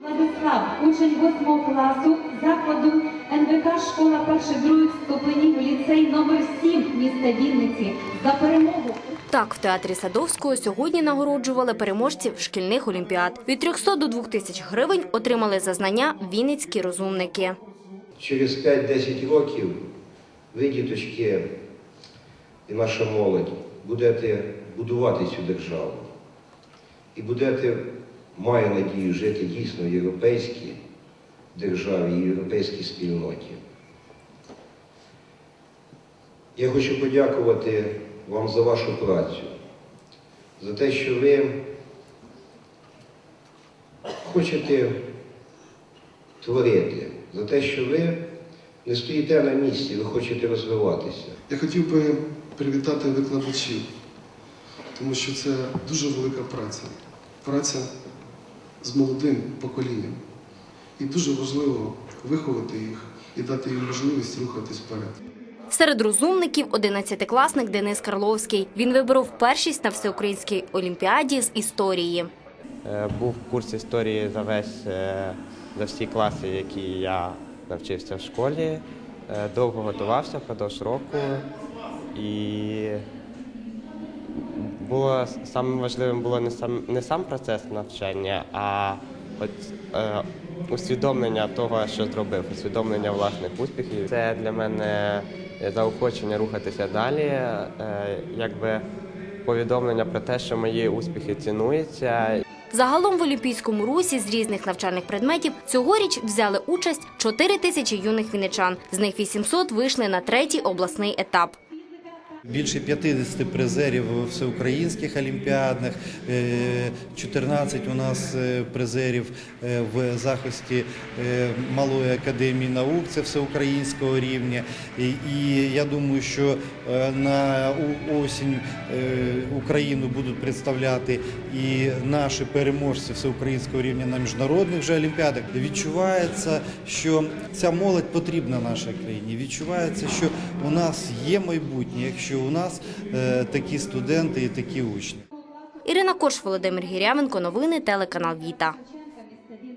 Владислав, учень 8 класу закладу НВК школа перших других ступенів ліцей номер 7 міста Вінниці за перемогу. Так, в театрі Садовського сьогодні нагороджували переможців шкільних олімпіад. Від 300 до 2000 гривень отримали за знання вінницькі розумники. Через 5-10 років ви, діточки, і наша молодь, будете будувати цю державу. І будете, маю надію, жити дійсно в європейській державі і європейській спільноті. Я хочу подякувати вам за вашу працю, за те, що ви хочете творити, за те, що ви не стоїте на місці, ви хочете розвиватися. Я хотів би привітати викладачів, тому що це дуже велика праця. Праця з молодим поколінням. І дуже важливо виховати їх і дати їм можливість рухатись вперед. Серед розумників 11-класник Денис Карловський. Він виборов першість на всеукраїнській олімпіаді з історії. Е, Був курс історії за весь е, за всі класи, які я навчився в школі. Е, Довго готувався впродовж року і було самим важливим було не сам не сам процес навчання, а от е, усвідомлення того, що зробив, усвідомлення власних успіхів. Це для мене заохочення рухатися далі, е, якби повідомлення про те, що мої успіхи цінуються. Загалом в Олімпійському русі з різних навчальних предметів цьогоріч взяли участь 4 тисячі юних вінничан. З них 800 вийшли на третій обласний етап. Більше 50 призерів всеукраїнських олімпіадних, е, 14 у нас е, призерів е, в захисті е, Малої академії наук, це всеукраїнського рівня. І, я думаю, що е, на осінь е, Україну будуть представляти і наші переможці всеукраїнського рівня на міжнародних вже олімпіадах. Відчувається, що ця молодь потрібна нашій країні. Відчувається, що у нас є майбутнє, якщо у нас е, такі студенти і такі учні. Ірина Корш, Володимир Гірявенко. Новини телеканал Віта.